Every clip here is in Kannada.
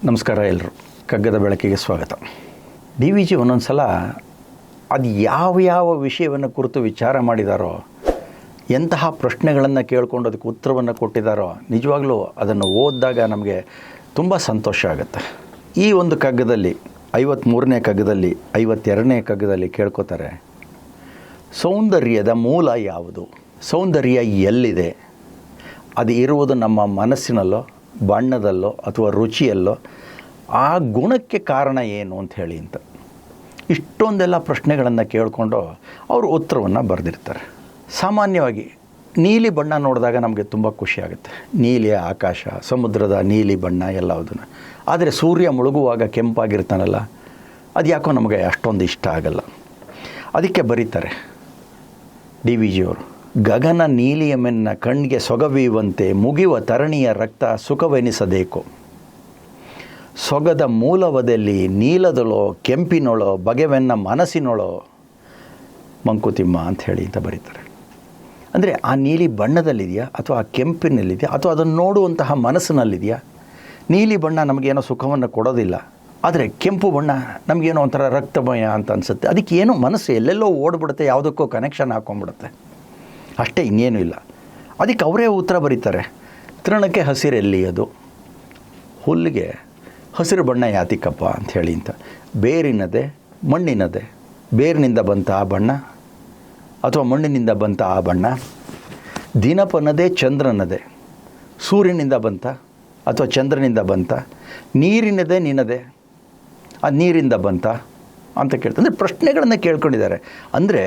ನಮಸ್ಕಾರ ಎಲ್ಲರೂ ಕಗ್ಗದ ಬೆಳಕಿಗೆ ಸ್ವಾಗತ. ಡಿ ವಿ ಜಿ ಒಂದೊಂದು ಸಲ ಅದು ಯಾವ ಯಾವ ವಿಷಯವನ್ನು ಕುರಿತು ವಿಚಾರ ಮಾಡಿದಾರೋ, ಎಂತಹ ಪ್ರಶ್ನೆಗಳನ್ನು ಕೇಳ್ಕೊಂಡು ಅದಕ್ಕೆ ಉತ್ತರವನ್ನು ಕೊಟ್ಟಿದ್ದಾರೋ ನಿಜವಾಗ್ಲೂ ಅದನ್ನು ಓದಿದಾಗ ನಮಗೆ ತುಂಬ ಸಂತೋಷ ಆಗುತ್ತೆ. ಈ ಒಂದು ಕಗ್ಗದಲ್ಲಿ ಐವತ್ತ್ಮೂರನೇ ಕಗ್ಗದಲ್ಲಿ, ಐವತ್ತೆರಡನೇ ಕಗ್ಗದಲ್ಲಿ ಕೇಳ್ಕೋತಾರೆ, ಸೌಂದರ್ಯದ ಮೂಲ ಯಾವುದು? ಸೌಂದರ್ಯ ಎಲ್ಲಿದೆ? ಅದು ಇರುವುದು ನಮ್ಮ ಮನಸ್ಸಿನಲ್ಲೋ ಬಣ್ಣದಲ್ಲೋ ಅಥವಾ ರುಚಿಯಲ್ಲೋ ಆ ಗುಣಕ್ಕೆ ಕಾರಣ ಏನು ಅಂತ ಹೇಳಿ ಅಂತ ಇಷ್ಟೊಂದೆಲ್ಲ ಪ್ರಶ್ನೆಗಳನ್ನು ಕೇಳಿಕೊಂಡು ಅವರು ಉತ್ತರವನ್ನು ಬರೆದಿರ್ತಾರೆ. ಸಾಮಾನ್ಯವಾಗಿ ನೀಲಿ ಬಣ್ಣ ನೋಡಿದಾಗ ನಮಗೆ ತುಂಬ ಖುಷಿಯಾಗುತ್ತೆ ನೀಲಿಯ ನೀಲಿ ಆಕಾಶ, ಸಮುದ್ರದ ನೀಲಿ ಬಣ್ಣ ಎಲ್ಲವುದನ್ನು. ಆದರೆ ಸೂರ್ಯ ಮುಳುಗುವಾಗ ಕೆಂಪಾಗಿರ್ತಾನಲ್ಲ ಅದು ಯಾಕೋ ನಮಗೆ ಅಷ್ಟೊಂದು ಇಷ್ಟ ಆಗಲ್ಲ. ಅದಕ್ಕೆ ಬರೀತಾರೆ ಡಿ ವಿ ಜಿಯವರು. ಗಗನ ನೀಲಿಯಮೆನ್ನ ಕಣ್ಣಿಗೆ ಸೊಗವೀಯುವಂತೆ ಮುಗಿಯುವ ತರಣಿಯ ರಕ್ತ ಸುಖವೆನಿಸಬೇಕು. ಸೊಗದ ಮೂಲವದಲ್ಲಿ ನೀಲದಳೋ, ಕೆಂಪಿನೊಳೋ, ಬಗೆವೆನ್ನ ಮನಸ್ಸಿನೊಳೋ, ಮಂಕುತಿಮ್ಮ ಅಂತ ಹೇಳಿ ಅಂತ ಬರೀತಾರೆ. ಅಂದರೆ ಆ ನೀಲಿ ಬಣ್ಣದಲ್ಲಿದೆಯಾ ಅಥವಾ ಆ ಕೆಂಪಿನಲ್ಲಿದೆಯಾ ಅಥವಾ ಅದನ್ನು ನೋಡುವಂತಹ ಮನಸ್ಸಿನಲ್ಲಿದೆಯಾ? ನೀಲಿ ಬಣ್ಣ ನಮಗೇನೋ ಸುಖವನ್ನು ಕೊಡೋದಿಲ್ಲ, ಆದರೆ ಕೆಂಪು ಬಣ್ಣ ನಮಗೇನೋ ಒಂಥರ ರಕ್ತಮಯ ಅಂತ ಅನಿಸುತ್ತೆ. ಅದಕ್ಕೆ ಏನೋ ಮನಸ್ಸು ಎಲ್ಲೆಲ್ಲೋ ಓಡ್ಬಿಡುತ್ತೆ, ಯಾವುದಕ್ಕೋ ಕನೆಕ್ಷನ್ ಹಾಕೊಂಡ್ಬಿಡುತ್ತೆ. ಅಷ್ಟೇ ಇನ್ನೇನು ಇಲ್ಲ. ಅದಕ್ಕೆ ಅವರೇ ಉತ್ತರ ಬರೀತಾರೆ. ತೃಣಕ್ಕೆ ಹಸಿರೆಲ್ಲಿ ಅದು? ಹುಲ್ಲಿಗೆ ಹಸಿರು ಬಣ್ಣ ಯಾತಿಕಪ್ಪ ಹೇಳಿ ಅಂತ. ಬೇರಿನದೆ, ಮಣ್ಣಿನದೆ. ಬೇರಿನಿಂದ ಬಂತ ಆ ಬಣ್ಣ ಅಥವಾ ಮಣ್ಣಿನಿಂದ ಬಂತ ಆ ಬಣ್ಣ? ದಿನಪನದೇ, ಚಂದ್ರನದೇ. ಸೂರ್ಯನಿಂದ ಬಂತ ಅಥವಾ ಚಂದ್ರನಿಂದ ಬಂತ? ನೀರಿನದೇ ನಿನ್ನದೇ ಆ ನೀರಿಂದ ಬಂತ ಅಂತ ಕೇಳ್ತಾರೆ. ಅಂದರೆ ಪ್ರಶ್ನೆಗಳನ್ನು ಕೇಳ್ಕೊಂಡಿದ್ದಾರೆ. ಅಂದರೆ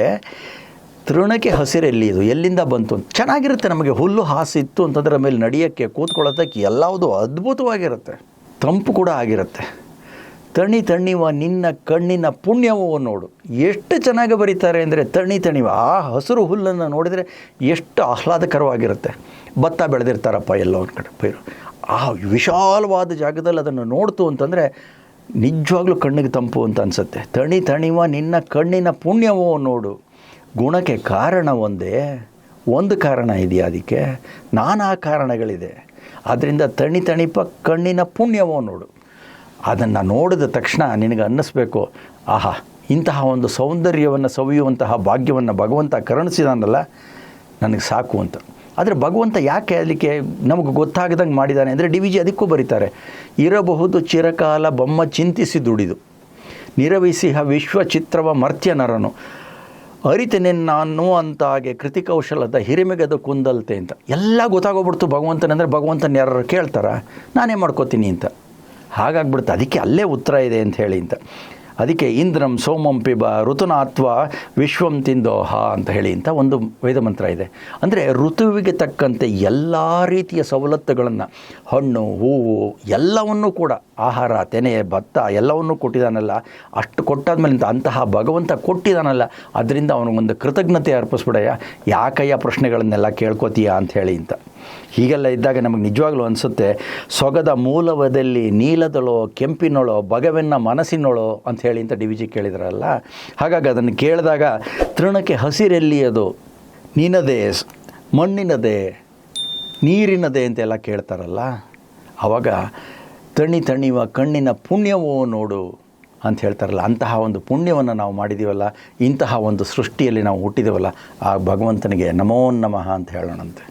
ತೃಣಕ್ಕೆ ಹಸಿರೆಲ್ಲಿ ಇದು? ಎಲ್ಲಿಂದ ಬಂತು ಚೆನ್ನಾಗಿರುತ್ತೆ ನಮಗೆ ಹುಲ್ಲು ಹಾಸಿತ್ತು ಅಂತಂದ್ರೆ ಮೇಲೆ ನಡೆಯೋಕ್ಕೆ, ಕೂತ್ಕೊಳ್ಳೋದಕ್ಕೆ ಎಲ್ಲವುದು ಅದ್ಭುತವಾಗಿರುತ್ತೆ. ತಂಪು ಕೂಡ ಆಗಿರುತ್ತೆ. ತಣಿ ತಣಿವ ನಿನ್ನ ಕಣ್ಣಿನ ಪುಣ್ಯವೋ ನೋಡು. ಎಷ್ಟು ಚೆನ್ನಾಗಿ ಬರೀತಾರೆ ಅಂದರೆ ತಣಿ ತಣಿವ. ಆ ಹಸಿರು ಹುಲ್ಲನ್ನು ನೋಡಿದರೆ ಎಷ್ಟು ಆಹ್ಲಾದಕರವಾಗಿರುತ್ತೆ. ಭತ್ತ ಬೆಳೆದಿರ್ತಾರಪ್ಪ ಎಲ್ಲೋ ಒಂದು ಕಡೆ. ಪೈರು ಆ ವಿಶಾಲವಾದ ಜಾಗದಲ್ಲಿ ಅದನ್ನು ನೋಡ್ತು ಅಂತಂದರೆ ನಿಜವಾಗ್ಲೂ ಕಣ್ಣಿಗೆ ತಂಪು ಅಂತ ಅನಿಸುತ್ತೆ. ತಣಿ ತಣಿವ ನಿನ್ನ ಕಣ್ಣಿನ ಪುಣ್ಯವೋ ನೋಡು. ಗುಣಕ್ಕೆ ಕಾರಣ ಒಂದೇ, ಒಂದು ಕಾರಣ ಇದೆಯಾ ಅದಕ್ಕೆ? ನಾನಾ ಕಾರಣಗಳಿದೆ. ಅದರಿಂದ ತಣಿ ತಣಿಪ ಕಣ್ಣಿನ ಪುಣ್ಯವೋ ನೋಡು. ಅದನ್ನು ನೋಡಿದ ತಕ್ಷಣ ನಿನಗೆ ಅನ್ನಿಸ್ಬೇಕು, ಆಹಾ, ಇಂತಹ ಒಂದು ಸೌಂದರ್ಯವನ್ನು ಸವಿಯುವಂತಹ ಭಾಗ್ಯವನ್ನು ಭಗವಂತ ಕರುಣಿಸಿದಾನಲ್ಲ, ನನಗೆ ಸಾಕು ಅಂತ. ಆದರೆ ಭಗವಂತ ಯಾಕೆ ಅದಕ್ಕೆ ನಮಗೆ ಗೊತ್ತಾಗದಂಗೆ ಮಾಡಿದ್ದಾನೆ ಅಂದರೆ ಡಿ ವಿ ಜಿ ಅದಕ್ಕೂ ಬರೀತಾರೆ, ಇರಬಹುದು ಚಿರಕಾಲ ಬೊಮ್ಮ ಚಿಂತಿಸಿ ದುಡಿದು, ನಿರವಿಸಿಹ ವಿಶ್ವಚಿತ್ರವ ಮರ್ತ್ಯ ನರನು ಅರಿತೇನೆ ನಾನು ಅಂತಾಗೆ ಕೃತಿಕೌಶಲದ ಹಿರಿಮೆಗದ ಕುಂದಲ್ತೆ ಅಂತ. ಎಲ್ಲ ಗೊತ್ತಾಗೋಗ್ಬಿಡ್ತು ಭಗವಂತನಂದರೆ ಭಗವಂತನ ಯಾರು ಕೇಳ್ತಾರ? ನಾನೇ ಮಾಡ್ಕೋತೀನಿ ಅಂತ. ಹಾಗಾಗ್ಬಿಡ್ತು. ಅದಕ್ಕೆ ಅಲ್ಲೇ ಉತ್ತರ ಇದೆ ಅಂತ ಹೇಳಿ ಅಂತ. ಅದಕ್ಕೆ ಇಂದ್ರಂ ಸೋಮಂ ಪಿಬ ಋತುನಾತ್ವ ವಿಶ್ವಂ ತಿಂದೋಹ ಅಂತ ಹೇಳಿ ಅಂತ ಒಂದು ವೇದ ಮಂತ್ರ ಇದೆ. ಅಂದರೆ ಋತುವಿಗೆ ತಕ್ಕಂತೆ ಎಲ್ಲ ರೀತಿಯ ಸವಲತ್ತುಗಳನ್ನು ಹಣ್ಣು, ಹೂವು ಎಲ್ಲವನ್ನೂ ಕೂಡ ಆಹಾರ, ತೆನೆ, ಭತ್ತ ಎಲ್ಲವನ್ನೂ ಕೊಟ್ಟಿದ್ದಾನಲ್ಲ ಅಷ್ಟು ಕೊಟ್ಟಾದ್ಮೇಲೆ ಅಂತಹ ಭಗವಂತ ಕೊಟ್ಟಿದ್ದಾನಲ್ಲ ಅದರಿಂದ ಅವನಿಗೊಂದು ಕೃತಜ್ಞತೆ ಅರ್ಪಿಸ್ಬಿಡಯ್ಯ. ಯಾಕಯ್ಯ ಪ್ರಶ್ನೆಗಳನ್ನೆಲ್ಲ ಕೇಳ್ಕೊತೀಯ ಅಂತ ಹೇಳಿ ಅಂತ. ಹೀಗೆಲ್ಲ ಇದ್ದಾಗ ನಮಗೆ ನಿಜವಾಗ್ಲೂ ಅನಿಸುತ್ತೆ, ಸೊಗದ ಮೂಲವದಲ್ಲಿ ನೀಲದಳೋ, ಕೆಂಪಿನೊಳೋ, ಬಗವೆನ್ನ ಮನಸ್ಸಿನೊಳೋ ಅಂತ ಹೇಳಿ ಅಂತ ಡಿ ವಿ ಜಿ ಕೇಳಿದ್ರಲ್ಲ, ಹಾಗಾಗಿ ಅದನ್ನು ಕೇಳಿದಾಗ ತೃಣಕ್ಕೆ ಹಸಿರೆಲ್ಲಿ ಅದು? ನಿನದೇ, ಮಣ್ಣಿನದೇ, ನೀರಿನದೇ ಅಂತೆಲ್ಲ ಕೇಳ್ತಾರಲ್ಲ ಆವಾಗ ತಣಿ ತಣಿವ ಕಣ್ಣಿನ ಪುಣ್ಯವೋ ನೋಡು ಅಂತ ಹೇಳ್ತಾರಲ್ಲ, ಅಂತಹ ಒಂದು ಪುಣ್ಯವನ್ನು ನಾವು ಮಾಡಿದ್ದೀವಲ್ಲ ಇಂತಹ ಒಂದು ಸೃಷ್ಟಿಯಲ್ಲಿ ನಾವು ಹುಟ್ಟಿದೀವಲ್ಲ, ಆ ಭಗವಂತನಿಗೆ ನಮೋ ನಮಃ ಅಂತ ಹೇಳೋಣಂತೆ.